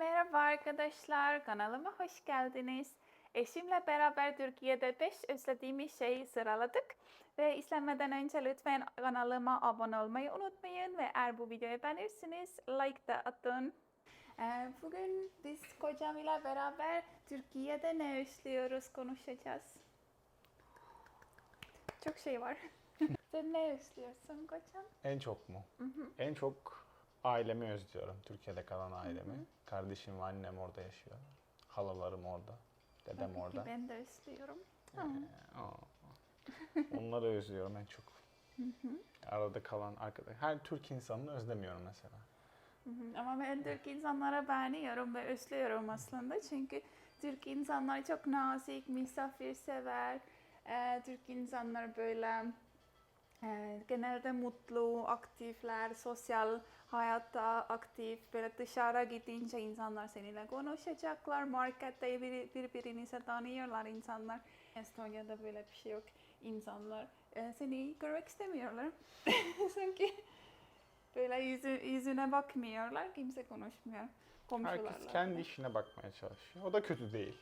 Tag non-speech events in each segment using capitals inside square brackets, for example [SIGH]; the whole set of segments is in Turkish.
Merhaba arkadaşlar, kanalıma hoş geldiniz. Eşimle beraber Türkiye'de 5 özlediğimiz şeyi sıraladık. Ve izlemeden önce lütfen kanalıma abone olmayı unutmayın ve eğer bu videoyu beğenirseniz like da atın. Ee, Bugün biz kocam ile beraber Türkiye'de ne özlüyoruz konuşacağız. Çok şey var. [LAUGHS] Sen ne özlüyorsun kocam? En çok mu? En çok ailemi özlüyorum. Türkiye'de kalan ailemi. Kardeşim ve annem orada yaşıyor. Halalarım orada. Dedem Tabii ki orada. Ben de özlüyorum. Ee. Onları özlüyorum en çok. Arada kalan arkadaş. Her Türk insanını özlemiyorum mesela. Hı hı, Ama ben Türk insanlara beğeniyorum ve özlüyorum aslında. Çünkü Türk insanlar çok nazik, misafirsever. Ee, Türk insanlar böyle e, genelde mutlu, aktifler, sosyal hayatta aktif. Böyle dışarı gidince insanlar seninle konuşacaklar. Markette bir, birbirinizi tanıyorlar insanlar. Estonya'da böyle bir şey yok. İnsanlar e, seni görmek istemiyorlar. [LAUGHS] Sanki Böyle yüzü, yüzüne bakmıyorlar, kimse konuşmuyor. Komşularla. Herkes kendi işine bakmaya çalışıyor. O da kötü değil.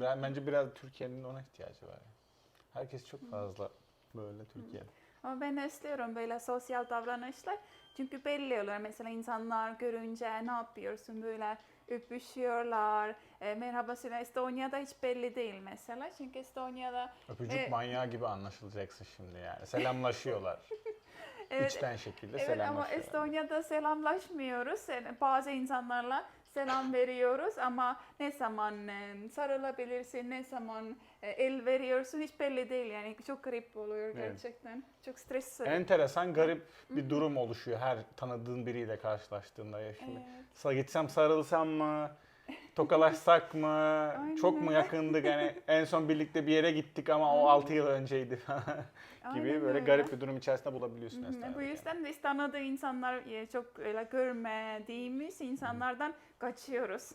Ben, bence biraz Türkiye'nin ona ihtiyacı var. yani. Herkes çok fazla böyle Türkiye'de. Ama ben istiyorum böyle sosyal davranışlar. Çünkü belli oluyor. Mesela insanlar görünce ne yapıyorsun böyle öpüşüyorlar. E, merhaba söyle. Estonya'da hiç belli değil mesela. Çünkü Estonya'da Öpücük Evet. manyağı gibi anlaşılacaksın şimdi yani. Selamlaşıyorlar. [LAUGHS] evet, İçten şekilde Evet ama selamlaşıyorlar. Estonya'da selamlaşmıyoruz. Yani bazı insanlarla selam veriyoruz ama ne zaman e, sarılabilirsin, ne zaman e, el veriyorsun hiç belli değil yani çok garip oluyor Evet. gerçekten. Çok stres. Enteresan, garip bir durum oluşuyor her tanıdığın biriyle karşılaştığında ya şimdi. Evet. Sa gitsem sarılsam mı? Tokalaşsak mı? Çok mu yakındık? Yani [LAUGHS] en son birlikte bir yere gittik ama o 6 yıl önceydi falan [LAUGHS] gibi Aynen böyle öyle. garip bir durum içerisinde bulabiliyorsun Hı, aslında. Bu yüzden biz tanıdığı insanlar e, çok öyle görmediğimiz insanlardan kaçıyoruz.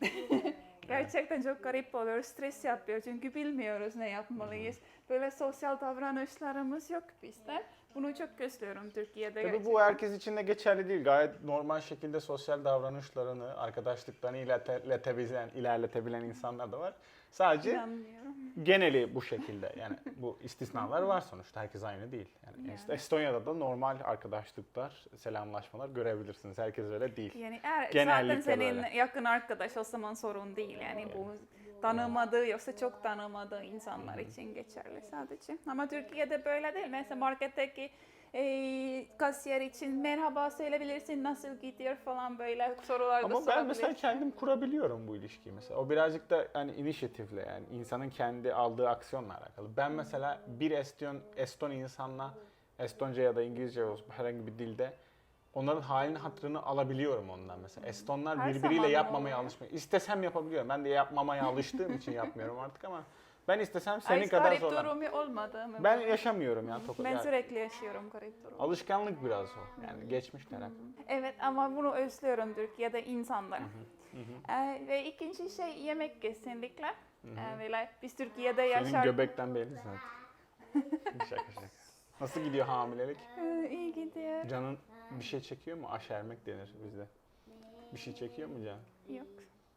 [LAUGHS] Gerçekten çok garip oluyor, stres yapıyor çünkü bilmiyoruz ne yapmalıyız. Böyle sosyal davranışlarımız yok bizde. Bunu çok gösteriyorum Türkiye'de. Tabii gerçekten. bu herkes için de geçerli değil. Gayet normal şekilde sosyal davranışlarını, arkadaşlıklarını ilerletebilen, ilerletebilen insanlar da var. Sadece geneli bu şekilde. Yani bu istisnalar var sonuçta. Herkes aynı değil. Yani, Yani. Estonya'da da normal arkadaşlıklar, selamlaşmalar görebilirsiniz. Herkes öyle değil. Yani eğer Genellikle zaten senin böyle. yakın arkadaş o zaman sorun değil. Yani bu tanımadığı yoksa çok tanımadığı insanlar için geçerli sadece. Ama Türkiye'de böyle değil. Mesela marketteki e, kasiyer için merhaba söyleyebilirsin, nasıl gidiyor falan böyle sorular da Ama ben mesela kendim kurabiliyorum bu ilişkiyi mesela. O birazcık da hani inisiyatifle yani insanın kendi aldığı aksiyonla alakalı. Ben mesela bir Eston, Eston insanla Estonca ya da İngilizce olsun herhangi bir dilde onların halini hatırını alabiliyorum ondan mesela. Estonlar Her birbiriyle zaman yapmamaya oluyor. alışmıyor. İstesem yapabiliyorum. Ben de yapmamaya [LAUGHS] alıştığım için yapmıyorum artık ama ben istesem senin kadar olmadı mı? Ben yaşamıyorum ya. Toka- ben yani sürekli yaşıyorum garip durum. Alışkanlık biraz o. Yani geçmiş taraf. Evet ama bunu özlüyorum Türkiye'de insanlar. Ee, ve ikinci şey yemek kesinlikle. Ee, böyle biz Türkiye'de Senin yaşar. göbekten belli zaten. [LAUGHS] şaka şaka. Nasıl gidiyor hamilelik? Ee, iyi gidiyor. Canın bir şey çekiyor mu? Aşermek denir bizde. Bir şey çekiyor mu can? Yok.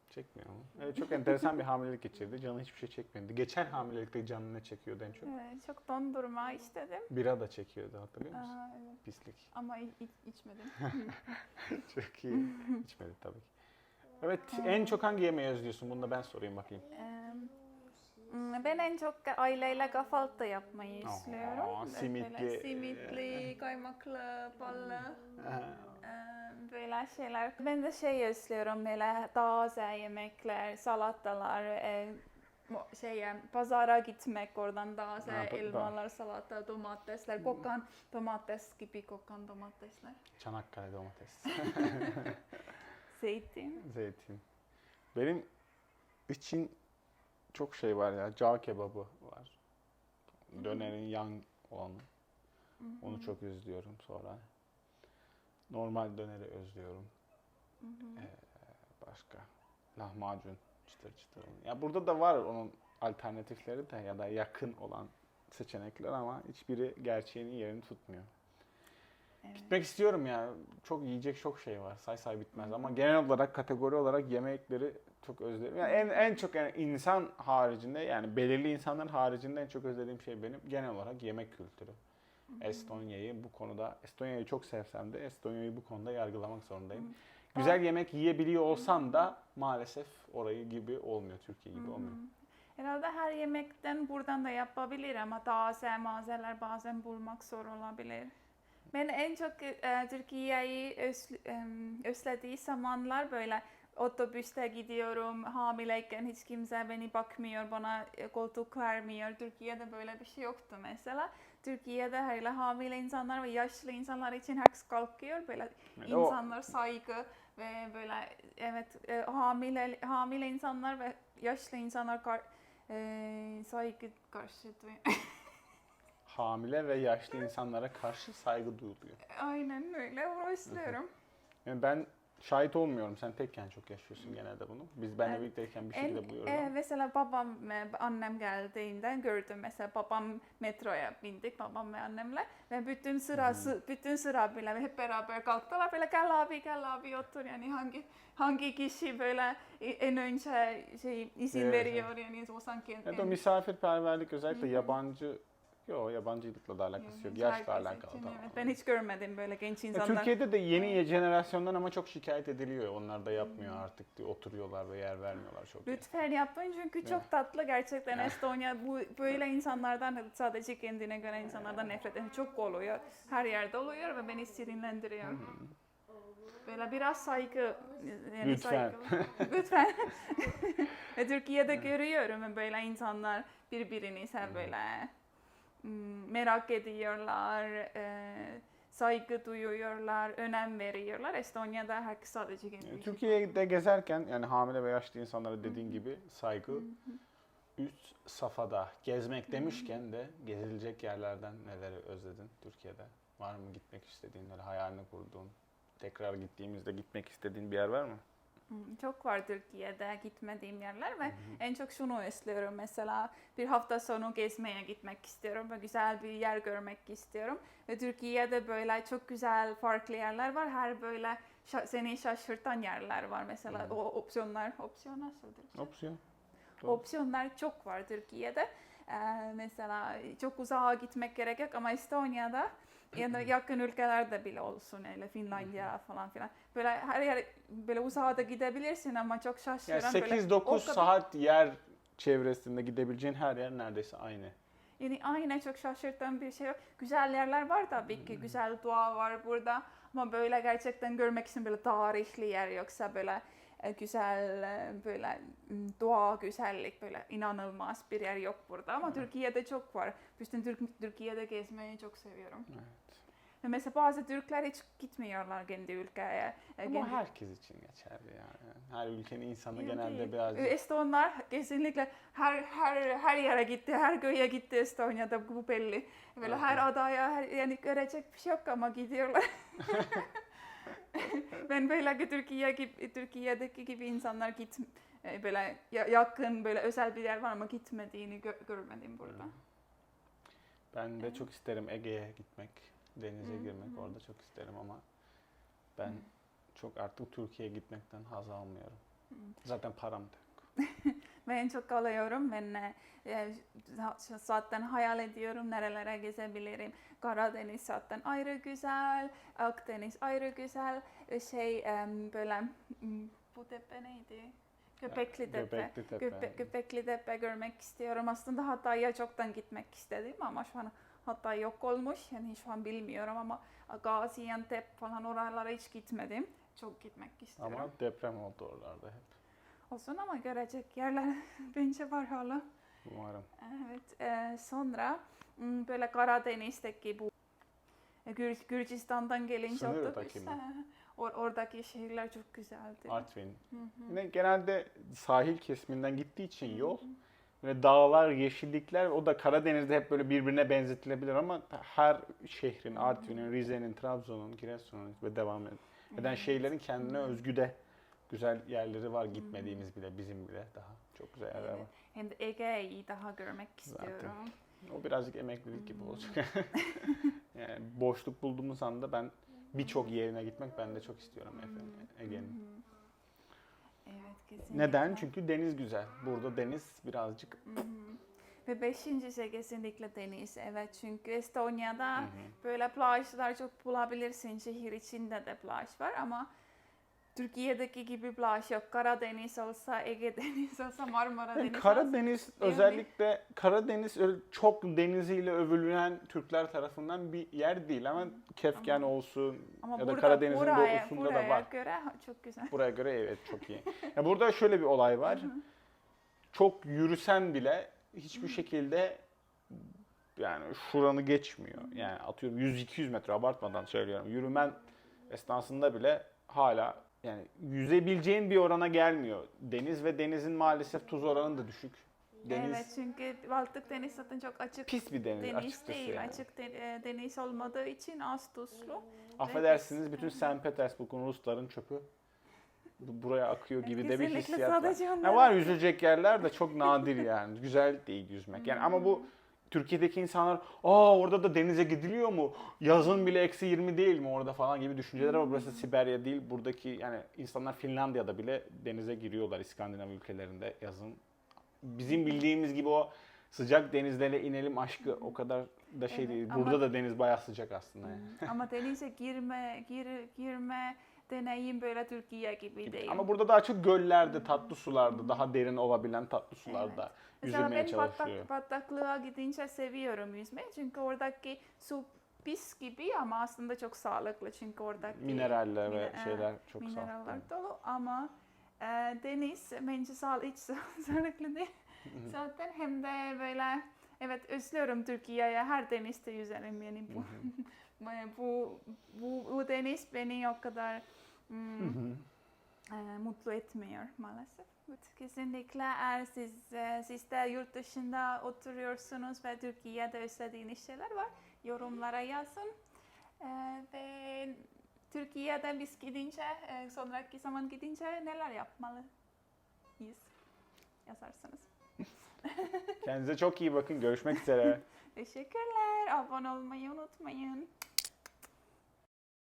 Çekmiyor mu? Evet çok enteresan bir hamilelik geçirdi. Canı hiçbir şey çekmedi. Geçen hamilelikte canı ne çekiyordu en çok? Evet, çok dondurma istedim. Bira da çekiyordu hatırlıyor musun? Aa, evet. Pislik. Ama iç- içmedim. [LAUGHS] çok iyi. İçmedi tabii ki. Evet en çok hangi yemeği özlüyorsun? Bunu da ben sorayım bakayım. Ee, hmm, ben en çok aileyle kahvaltı yapmayı Aa, istiyorum. simitli, Böyle simitli, kaymaklı, ballı. Ee, böyle şeyler. Ben de şey özlüyorum böyle taze yemekler, salatalar, e, mo- şey e, pazara gitmek oradan taze Ha, elmalar, salata, domatesler, kokan domates gibi kokan domatesler. Çanakkale domates. [LAUGHS] Zeytin. Zeytin. Benim için çok şey var ya. Cağ kebabı var. Dönerin yan olanı. Onu çok özlüyorum sonra. Normal döneri özlüyorum. Ee, başka. Lahmacun. Çıtır çıtır. Ya burada da var onun alternatifleri de ya da yakın olan seçenekler ama hiçbiri gerçeğinin yerini tutmuyor. Evet. Gitmek istiyorum ya. Çok yiyecek çok şey var. Say say bitmez ama genel olarak kategori olarak yemekleri çok özledim. Yani en en çok yani insan haricinde yani belirli insanlar haricinde en çok özlediğim şey benim genel olarak yemek kültürü. Estonya'yı bu konuda Estonya'yı çok sevsem de Estonya'yı bu konuda yargılamak zorundayım. Güzel yemek yiyebiliyor olsam da maalesef orayı gibi olmuyor, Türkiye gibi olmuyor. Herhalde her yemekten buradan da yapabilir ama taze malzemeler bazen bulmak zor olabilir. Ben en çok e, Türkiye'yi özlediği zamanlar böyle otobüste gidiyorum, hamileyken hiç kimse beni bakmıyor, bana e, koltuk vermiyor. Türkiye'de böyle bir şey yoktu mesela. Türkiye'de hele hamile insanlar ve yaşlı insanlar için herkes kalkıyor. Böyle o- insanlar saygı ve böyle evet e, hamile hamile insanlar ve yaşlı insanlar kar, e, saygı karşı [LAUGHS] hamile ve yaşlı insanlara karşı saygı duyuluyor. Aynen öyle istiyorum. Yani ben şahit olmuyorum. Sen tekken çok yaşıyorsun genelde bunu. Biz benle birlikteyken bir En, şekilde buluyoruz. e, ama. mesela babam annem geldiğinde gördüm mesela babam metroya bindik babam ve annemle ve bütün sıra sı- bütün sıra bile hep beraber kalktılar böyle gel abi gel abi otur yani hangi hangi kişi böyle en önce şey izin Evet, veriyor yani o sanki Evet, o en- misafirperverlik özellikle Hı hı. yabancı Yok yabancılıkla da alakası yok. Yaşla alakalı tamamen. evet. Ben hiç görmedim böyle genç insanlar. Türkiye'de de yeni jenerasyondan ama çok şikayet ediliyor. Onlar da yapmıyor artık diye oturuyorlar ve yer vermiyorlar çok. Lütfen yapın çünkü çok tatlı gerçekten Estonya bu böyle insanlardan sadece kendine göre insanlardan nefret eden çok oluyor. Her yerde oluyor ve beni sinirlendiriyor. Böyle biraz saygı yani Lütfen. saygı. [LAUGHS] Lütfen. [LAUGHS] Türkiye'de görüyorum böyle insanlar birbirini sen böyle mm, merak ediyorlar, e, saygı duyuyorlar, önem veriyorlar. Estonya'da herkes sadece Yani işi. Türkiye'de gezerken yani hamile ve yaşlı insanlara dediğin gibi saygı üst safhada. Gezmek demişken de gezilecek yerlerden neleri özledin Türkiye'de? Var mı gitmek istediğin, hayalini kurduğun, tekrar gittiğimizde gitmek istediğin bir yer var mı? Hmm, Çok var Türkiye'de gitmediğim yerler ve en çok şunu istiyorum mesela bir hafta sonu gezmeye gitmek istiyorum ve güzel bir yer görmek istiyorum. Ve Türkiye'de böyle çok güzel farklı yerler var. Her böyle şa- seni şaşırtan yerler var mesela Hı. o opsiyonlar. Opsiyon nasıldır? Opsiyon. Doğru. Opsiyonlar çok var Türkiye'de. Ee, mesela çok uzağa gitmek gerek yok ama Estonya'da ya da [CLEARS THROAT] yakın ülkelerde bile olsun öyle Finlandiya falan filan. Böyle her yer böyle uzağa da gidebilirsin ama çok Yani şaşıran böyle 8-9 o kadar- saat yer çevresinde gidebileceğin her yer neredeyse aynı. Yani aynı çok şaşırtan bir şey yok. Güzel yerler var tabii ki. Güzel doğa var burada. Ama böyle gerçekten görmek için böyle tarihli yer yoksa böyle güzel e, böyle m, doğa güzellik böyle inanılmaz bir yer yok burada ama Türkiye'de çok var. Bütün Türk Türkiye'de gezmeyi çok seviyorum. Evet. Ve mesela bazı Türkler hiç gitmiyorlar kendi ülkeye. e, Ama kendi- herkes için geçerli yani. Her ülkenin insanı Yok genelde değil. biraz E, Estonlar kesinlikle her her her yere gitti, her köye gitti Estonya'da bu belli. Böyle Evet. her adaya her, yani görecek bir şey yok ama gidiyorlar. [LAUGHS] [LAUGHS] ben böyle ki Türkiye gibi Türkiye'deki gibi insanlar git e, böyle ya- yakın böyle özel bir yer var ama gitmediğini gö- görmedim burada. Ben de çok isterim Ege'ye gitmek, denize Hı, girmek orada çok isterim ama ben çok artık Türkiye'ye gitmekten haz almıyorum. Zaten param da yok. [LAUGHS] Ben çok alıyorum. Ben e, e, za- zaten hayal ediyorum nerelere gezebilirim. Karadeniz zaten ayrı güzel, Akdeniz ayrı güzel. E, Şey em, böyle bu tepe neydi? Göbekli Tepe. Göbekli Tepe. Göbe, Göbekli Tepe görmek istiyorum. Aslında Hatay'a çoktan gitmek istedim ama şu an Hatay yok olmuş. Yani şu an bilmiyorum ama Gaziantep falan oralara hiç gitmedim. Çok gitmek istiyorum. Ama deprem oldu oralarda hep. Olsun ama görecek yerler [LAUGHS] bence var hala. Umarım. Evet, e, sonra m, böyle Karadeniz'deki bu e, Gür- Gürcistan'dan gelince Sınırdaki otobüs, [LAUGHS] or- oradaki şehirler çok güzeldi. Artvin. Hı hı. Yine genelde sahil kesiminden gittiği için yol böyle dağlar, yeşillikler o da Karadeniz'de hep böyle birbirine benzetilebilir ama her şehrin, Artvin'in, Rize'nin, Trabzon'un, Giresun'un ve devam eden şeylerin kendine özgü de güzel yerleri var gitmediğimiz bile bizim bile daha çok güzel yerler var. Evet. Hem de Ege'yi daha görmek Zaten. istiyorum. O birazcık emeklilik gibi olacak. [LAUGHS] yani boşluk bulduğumuz anda ben birçok yerine gitmek ben de çok istiyorum efendim Ege'nin. Evet kesinlikle. Neden? Çünkü deniz güzel. Burada deniz birazcık. Ve beşincisi kesinlikle deniz. Evet çünkü Estonya'da Hı hı. böyle plajlar çok bulabilirsin. Şehir içinde de plaj var ama Türkiye'deki gibi plaj yok. Karadeniz olsa, Ege [LAUGHS] Deniz olsa, Marmara Yani Deniz olsa. Karadeniz mi? özellikle Karadeniz öyle çok deniziyle övülen Türkler tarafından bir yer değil ama Kefken Ama- olsun Ama ya da Karadeniz'in buraya, doğusunda buraya da var. göre ha, çok güzel. Buraya göre evet çok iyi. [LAUGHS] Ya burada şöyle bir olay var. Çok yürüsen bile hiçbir şekilde yani şuranı geçmiyor. Yani atıyorum 100-200 metre abartmadan söylüyorum. Yürümen esnasında bile hala yani yüzebileceğin bir orana gelmiyor. Deniz ve denizin maalesef tuz oranı da düşük. Deniz Evet çünkü Baltık Deniz zaten çok açık pis bir deniz, deniz değil. yani. Açık de- e, deniz olmadığı için az tuzlu. Affedersiniz bütün St. Petersburg'un Rusların çöpü bu- buraya akıyor gibi de bir hissiyat var. sadece Ya onlar. var yüzecek yerler de çok nadir yani. Güzel değil yüzmek. Yani ama Hmm. bu Türkiye'deki insanlar aa orada da denize gidiliyor mu? Yazın bile eksi 20 değil mi orada falan gibi düşünceler ama burası Hmm. Siberya değil. Buradaki yani insanlar Finlandiya'da bile denize giriyorlar İskandinav ülkelerinde yazın. Bizim bildiğimiz gibi o sıcak denizlere inelim aşkı o kadar da şey Evet, değil. ama- Burada da deniz bayağı sıcak aslında. yani. Ama [LAUGHS] denize girme, gir, girme deneyim böyle Türkiye gibi değil. Ama burada daha çok göllerde, tatlı sularda, daha derin olabilen tatlı sularda Mesela yüzülmeye ben çalışıyor. batak, bataklığa gidince seviyorum yüzmeyi. Çünkü oradaki su pis gibi ama aslında çok sağlıklı. Çünkü oradaki Mineraller ve mine- şeyler çok mineraller sağlıklı. dolu ama e, deniz bence sağ, hiç [LAUGHS] sağlıklı değil. [LAUGHS] Zaten hem de böyle evet özlüyorum Türkiye'ye her denizde yüzerim yani bu [LAUGHS] bu, bu, bu deniz beni o kadar hmm, e, mutlu etmiyor maalesef. Kesinlikle eğer siz, e, siz de yurt dışında oturuyorsunuz ve Türkiye'de özlediğiniz şeyler var yorumlara yazın. E, ve Türkiye'de biz gidince, e, sonraki zaman gidince neler yapmalıyız yazarsınız. Kendinize çok iyi bakın. Görüşmek üzere. [LAUGHS] Teşekkürler. Abone olmayı unutmayın.